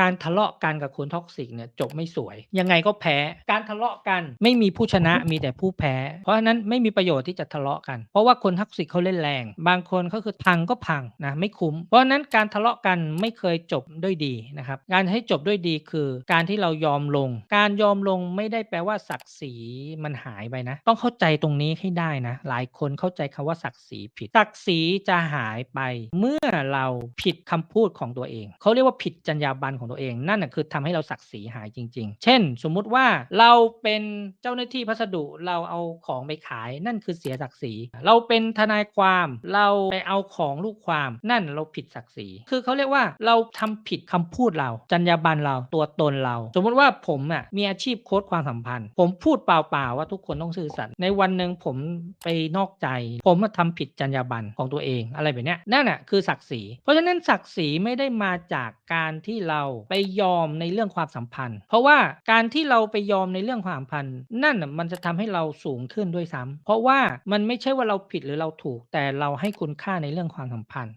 การทะเลาะกันกับคน toxic เนี่ยจบไม่สวย ยังไงก็แพ้ การทะเลาะกันไม่มีผู้ชนะมีแต่ผู้แพ้ เพราะฉะนั้นไม่มีประโยชน์ที่จะทะเลาะกัน เพราะว่าคน toxic เขาเล่นแรง บางคนก็คือพังก็พังนะไม่คุ้ม เพราะฉะนั้นการทะเลาะกันไม่เคยจบด้วยดีนะครับการให้จบด้วยดีคือการที่เรายอมลง การยอมลงไม่ได้แปลว่าศักดิ์ศรีมันหายไปนะ ต้องเข้าใจตรงนี้ให้ได้นะ หลายคนเข้าใจคำว่าศักดิ์ศรีผิด ศักดิ์ศรีจะหายไป เมื่อเราผิดคำพูดของตัวเอง เขาเรียกว่าผิดจรรยาบรรณของตัวเอง นั่นน่ะคือทำให้เราศักดิ์ศรีหายจริง ๆ เช่น สมมุติว่าเราเป็นเจ้าหน้าที่พัสดุเราเอาของไปขาย นั่นคือเสียศักดิ์ศรี เราเป็นทนายความ เราไปเอาของลูกความ นั่นเราผิดศักดิ์ศรี คือเขาเรียกว่าเราทำผิดคำพูดเรา จรรยาบรรณเราตัวตนเรา สมมุติว่าผมอะมีอาชีพโค้ชความสัมพันธ์ ผมพูดเปล่าๆว่าทุกคนต้องซื่อสัตย์ในวันหนึ่งผมไปนอกใจ ผมอะทำผิดจรรยาบรรณของตัวเองอะไรแบบนี้นั่นน่ะคือศักดิ์ศรีเพราะฉะนั้นศักดิ์ศรีไม่ได้มาจากการที่เราไปยอมในเรื่องความสัมพันธ์ เพราะว่าการที่เราไปยอมในเรื่องความสัมพันธ์ นั่นมันจะทำให้เราสูงขึ้นด้วยซ้ำเพราะว่ามันไม่ใช่ว่าเราผิดหรือเราถูก แต่เราให้คุณค่าในเรื่องความสัมพันธ์